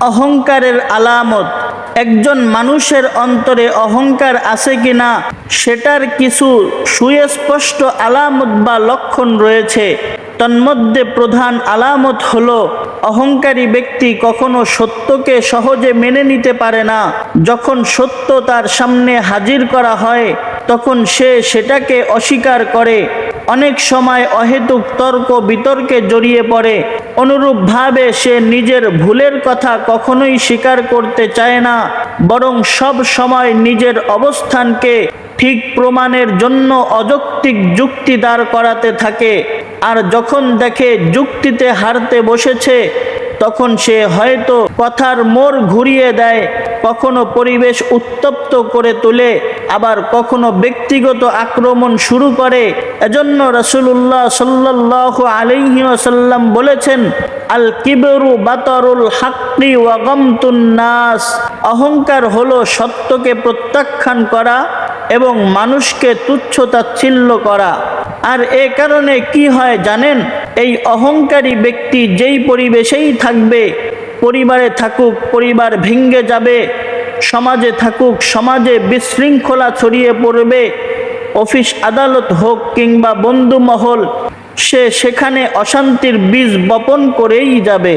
অহংকারের আলামত। একজন মানুষের অন্তরে অহংকার আছে কিনা, সেটার কিছু সুস্পষ্ট আলামত বা লক্ষণ রয়েছে। তন্মধ্যে প্রধান আলামত হলো, অহংকারী ব্যক্তি কখনো সত্যকে সহজে মেনে নিতে পারে না। যখন সত্য তার সামনে হাজির করা হয়, তখন সে সেটাকে অস্বীকার করে। অনেক সময় অহেতুক তর্ক বিতর্কে জড়িয়ে পড়ে। অনুরূপভাবে সে নিজের ভুলের কথা কখনোই স্বীকার করতে চায় না, বরং সব সময় নিজের অবস্থানকে ঠিক প্রমাণের জন্য অযৌক্তিক যুক্তি দাঁড় করাতে থাকে। আর যখন দেখে যুক্তিতে হারতে বসেছে তখন সে হয়তো কথার মোড় ঘুরিয়ে দেয়, কখনো পরিবেশ উত্তপ্ত করে তোলে, আবার কখনো ব্যক্তিগত আক্রমণ শুরু করে। এজন্য রসুল্লাহ সাল্লাহ আলহি ওসাল্লাম বলেছেন আল কিবরু বাতরুল হাক্কি নাস। অহংকার হলো সত্যকে প্রত্যাখ্যান করা এবং মানুষকে তুচ্ছ তাচ্ছিল্য করা। আর এ কারণে কি হয় জানেন? এই অহংকারী ব্যক্তি যেই পরিবেশেই থাকবে, পরিবারে থাকুক, পরিবার ভেঙ্গে যাবে, সমাজে থাকুক, সমাজে বিশৃঙ্খলা ছড়িয়ে পড়বে, অফিস আদালত হোক কিংবা বন্ধু মহল সে সেখানে অশান্তির বীজ বপন করেই যাবে।